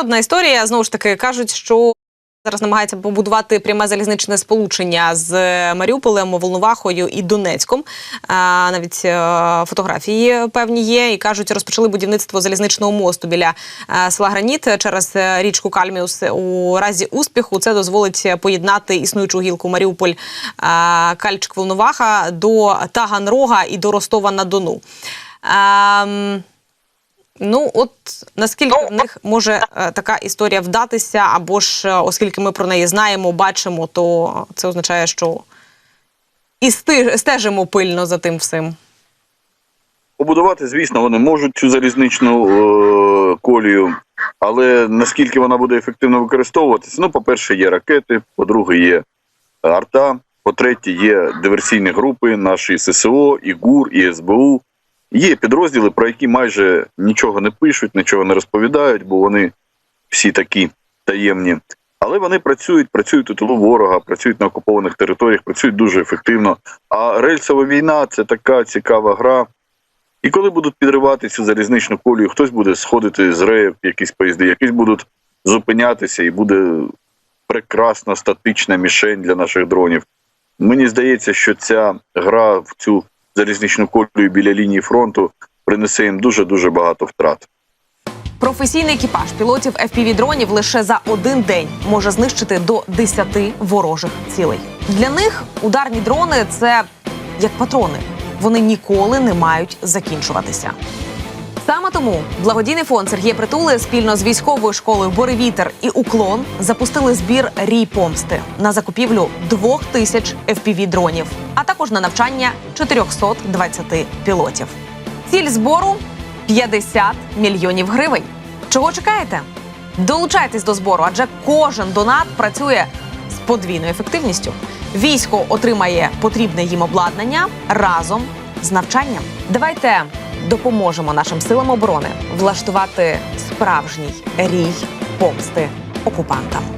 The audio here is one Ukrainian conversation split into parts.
одна історія. Знову ж таки кажуть, що зараз намагається побудувати пряме залізничне сполучення з Маріуполем, Волновахою і Донецьком. Навіть е, фотографії певні є, і кажуть, розпочали будівництво залізничного мосту біля е, села Граніт через е, річку Кальміус. У разі успіху це дозволить поєднати існуючу гілку Маріуполь Кальчик Волноваха до Таганрога і до Ростова на Дону. Ну, от наскільки в них може е, така історія вдатися, або ж е, оскільки ми про неї знаємо, бачимо, то це означає, що і стежимо пильно за тим всім. Побудувати, звісно, вони можуть цю залізничну е, колію, але наскільки вона буде ефективно використовуватися? Ну, по-перше, є ракети, по-друге, є арта, по-третє, є диверсійні групи, наші ССО, і ГУР, і СБУ. Є підрозділи, про які майже нічого не пишуть, нічого не розповідають, бо вони всі такі таємні. Але вони працюють, працюють у тилу ворога, працюють на окупованих територіях, працюють дуже ефективно. А рельсова війна це така цікава гра. І коли будуть підривати цю залізничну колію, хтось буде сходити з реїв, якісь поїзди, якісь будуть зупинятися, і буде прекрасна статична мішень для наших дронів. Мені здається, що ця гра в цю залізничну колію біля лінії фронту принесе їм дуже дуже багато втрат. Професійний екіпаж пілотів fpv дронів лише за один день може знищити до 10 ворожих цілей. Для них ударні дрони це як патрони. Вони ніколи не мають закінчуватися. Саме тому благодійний фонд Сергія Притули спільно з військовою школою Боревітер і Уклон запустили збір Рій помсти на закупівлю двох тисяч fpv дронів, а також на навчання 420 пілотів. Ціль збору 50 мільйонів гривень. Чого чекаєте? Долучайтесь до збору, адже кожен донат працює з подвійною ефективністю. Військо отримає потрібне їм обладнання разом з навчанням. Давайте допоможемо нашим силам оборони влаштувати справжній рій помсти окупантам.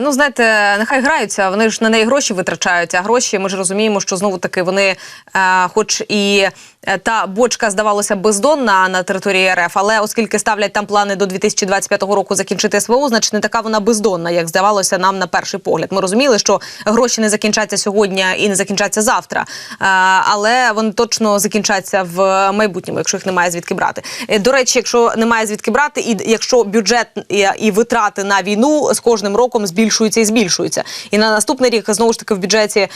Ну, знаєте, нехай граються, вони ж на неї гроші витрачають, а гроші ми ж розуміємо, що знову таки вони, е, хоч і е, та бочка здавалося бездонна на території РФ, але оскільки ставлять там плани до 2025 року закінчити СВО, значить не така вона бездонна, як здавалося нам на перший погляд. Ми розуміли, що гроші не закінчаться сьогодні і не закінчаться завтра, е, але вони точно закінчаться в майбутньому, якщо їх немає звідки брати. До речі, якщо немає звідки брати, і якщо бюджет і витрати на війну з кожним роком збільшуються і збільшуються, і на наступний рік знову ж таки в бюджеті е,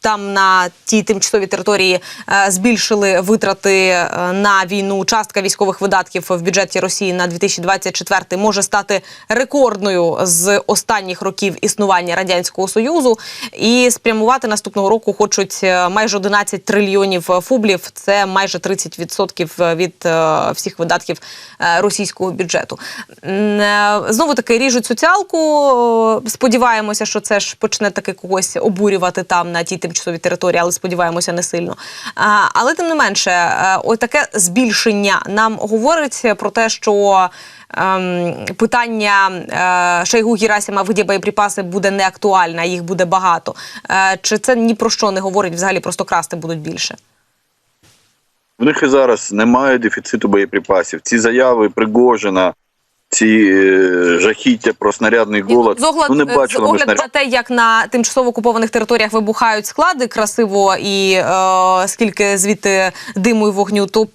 там на тій тимчасовій території е, збільшили витрати е, на війну. Частка військових видатків в бюджеті Росії на 2024 може стати рекордною з останніх років існування радянського союзу, і спрямувати наступного року хочуть е, майже 11 трильйонів фублів. Це майже 30% від е, всіх видатків е, російського бюджету. Знову таки ріжуть соціалку. Е, Сподіваємося, що це ж почне таки когось обурювати там на тій тимчасовій території, але сподіваємося не сильно. Але тим не менше, е, ось таке збільшення нам говорить про те, що. ем, Питання е, Шойгу Герасима, виді боєприпаси буде не актуальне, їх буде багато. Чи це ні про що не говорить? Взагалі просто красти будуть більше? В них і зараз немає дефіциту боєприпасів. Ці заяви Пригожина, ці е, жахіття про снарядний голод. З огляд, ну не з бачили ми снаряд. на те, як на тимчасово окупованих територіях вибухають склади красиво і е, скільки звідти диму і вогню, то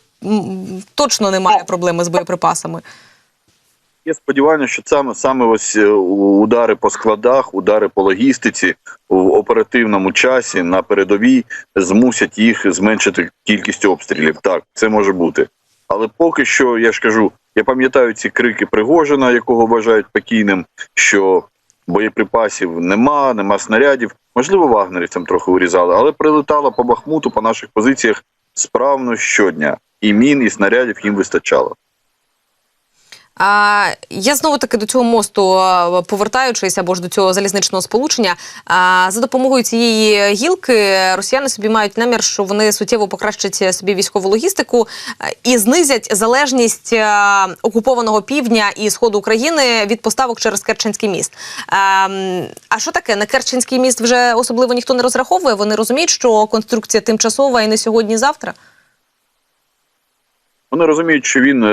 точно немає проблеми з боєприпасами. Є сподівання, що саме саме ось е, удари по складах, удари по логістиці в оперативному часі на передовій змусять їх зменшити кількість обстрілів. Так, це може бути. Але поки що, я ж кажу, я пам'ятаю ці крики Пригожина, якого вважають покійним, що боєприпасів нема, нема снарядів. Можливо, вагнерівцям трохи урізали, але прилетало по Бахмуту, по наших позиціях справно щодня. І мін, і снарядів їм вистачало. А, я знову таки до цього мосту повертаючись або ж до цього залізничного сполучення. А, за допомогою цієї гілки росіяни собі мають намір, що вони суттєво покращать собі військову логістику і знизять залежність окупованого півдня і сходу України від поставок через Керченський міст. А, а що таке? На Керченський міст вже особливо ніхто не розраховує. Вони розуміють, що конструкція тимчасова і не сьогодні, завтра. Вони розуміють, що він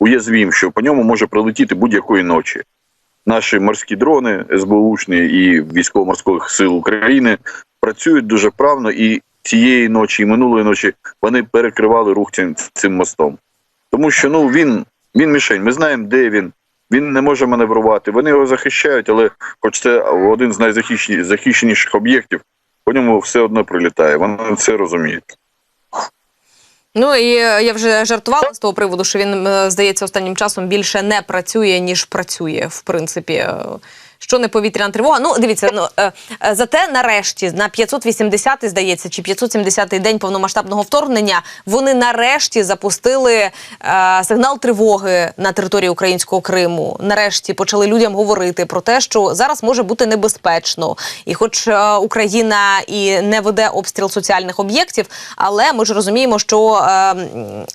уязвім, що по ньому може прилетіти будь-якої ночі. Наші морські дрони СБУшні і військово-морських сил України працюють дуже правно, і цієї ночі, і минулої ночі вони перекривали рух цим, цим мостом. Тому що ну він, він мішень. Ми знаємо, де він. Він не може маневрувати. Вони його захищають, але хоч це один з найзахищеніших об'єктів, по ньому все одно прилітає. Вони це розуміють. Ну і е, я вже жартувала з того приводу, що він е, здається останнім часом більше не працює ніж працює. В принципі, Е, що не повітряна тривога. Ну дивіться, ну е, е, зате нарешті на 580-й, здається, чи 570-й день повномасштабного вторгнення вони нарешті запустили е, сигнал тривоги на території українського Криму. Нарешті почали людям говорити про те, що зараз може бути небезпечно, і хоч е, Україна і не веде обстріл соціальних об'єктів, але ми ж розуміємо, що е,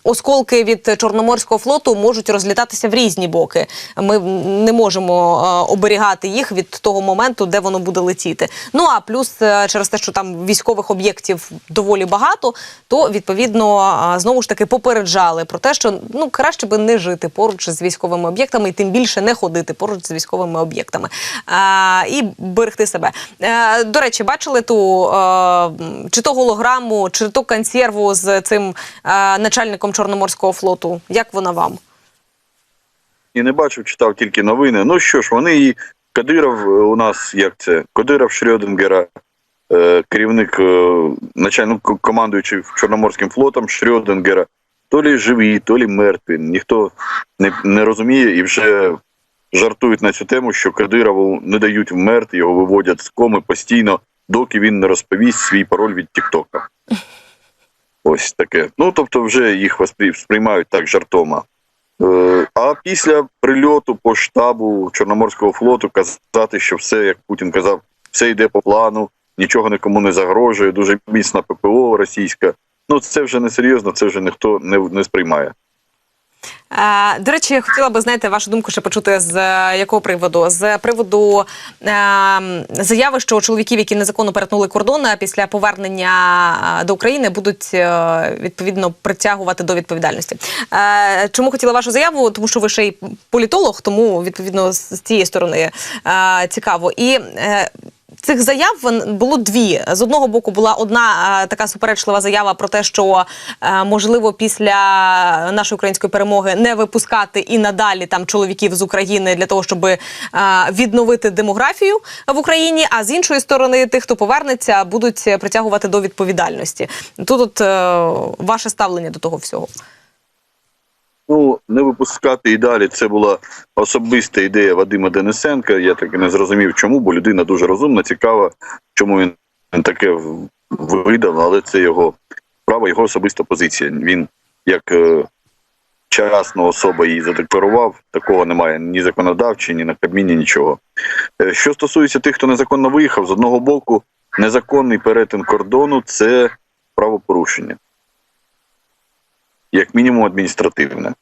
осколки від Чорноморського флоту можуть розлітатися в різні боки. Ми не можемо е, оберігати їх від того моменту, де воно буде летіти. Ну а плюс е, через те, що там військових об'єктів доволі багато, то відповідно е, знову ж таки попереджали про те, що ну краще би не жити поруч з військовими об'єктами, і тим більше не ходити поруч з військовими об'єктами а, і берегти себе. Е, до речі, бачили ту е, чи то голограму, чи то консерву з цим е, начальником Чорноморського флоту. Як вона вам? І не бачив, читав тільки новини. Ну що ж, вони і Кадиров е, у нас як це? Кадиров Шрёдингера, е, керівник е, начальник командуючий Чорноморським флотом Шрёдингера, то лі живі, то лі мертві. Ніхто не, не розуміє і вже жартують на цю тему, що Кадирову не дають вмерти, його виводять з коми постійно, доки він не розповість свій пароль від Тіктока. Ось таке. Ну тобто, вже їх сприймають так жартома. Е, А після прильоту по штабу Чорноморського флоту казати, що все, як Путін казав, все йде по плану, нічого нікому не загрожує, дуже міцна ППО російська. Ну це вже не серйозно, це вже ніхто не, не сприймає. Е, До речі, я хотіла би знаєте вашу думку ще почути з е, якого приводу? З приводу е, заяви, що чоловіків, які незаконно перетнули кордон після повернення до України, будуть відповідно притягувати до відповідальності. Чому хотіла вашу заяву? Тому що ви ще й політолог, тому відповідно з цієї сторони цікаво. І Цих заяв було дві. З одного боку була одна е, така суперечлива заява про те, що е, можливо після нашої української перемоги не випускати і надалі там чоловіків з України для того, щоб е, відновити демографію в Україні. А з іншої сторони, тих, хто повернеться, будуть притягувати до відповідальності. Тут от ваше ставлення до того всього. Ну, не випускати і далі. Це була особиста ідея Вадима Денисенка. Я так і не зрозумів, чому, бо людина дуже розумна, цікава, чому він таке видав, але це його право, його особиста позиція. Він як е, частна особа її задекларував, такого немає ні законодавчі, ні на Кабміні, нічого. Е, Що стосується тих, хто незаконно виїхав, з одного боку, незаконний перетин кордону це правопорушення як мінімум адміністративне.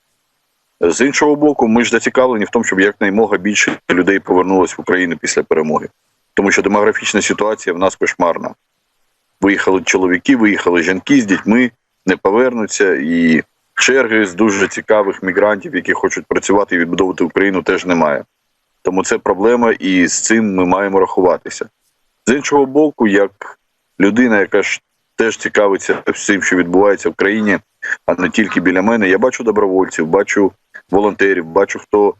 З іншого боку, ми ж зацікавлені в тому, щоб якнаймога більше людей повернулося в Україну після перемоги, тому що демографічна ситуація в нас кошмарна. Виїхали чоловіки, виїхали жінки з дітьми, не повернуться, і черги з дуже цікавих мігрантів, які хочуть працювати і відбудовувати Україну, теж немає. Тому це проблема, і з цим ми маємо рахуватися. З іншого боку, як людина, яка ж теж цікавиться всім, що відбувається в країні, а не тільки біля мене. Я бачу добровольців, бачу волонтерів, бачу, хто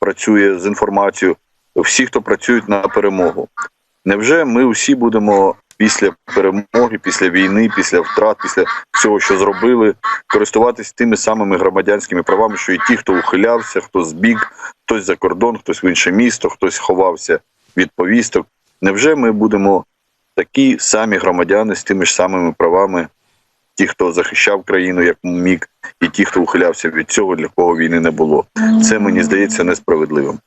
працює з інформацією, всі, хто працюють на перемогу. Невже ми усі будемо після перемоги, після війни, після втрат, після всього, що зробили, користуватись тими самими громадянськими правами, що і ті, хто ухилявся, хто збіг, хтось за кордон, хтось в інше місто, хтось ховався від повісток. Невже ми будемо такі самі громадяни з тими ж самими правами, ті, хто захищав країну як міг, і ті, хто ухилявся від цього, для кого війни не було. Це мені здається несправедливим.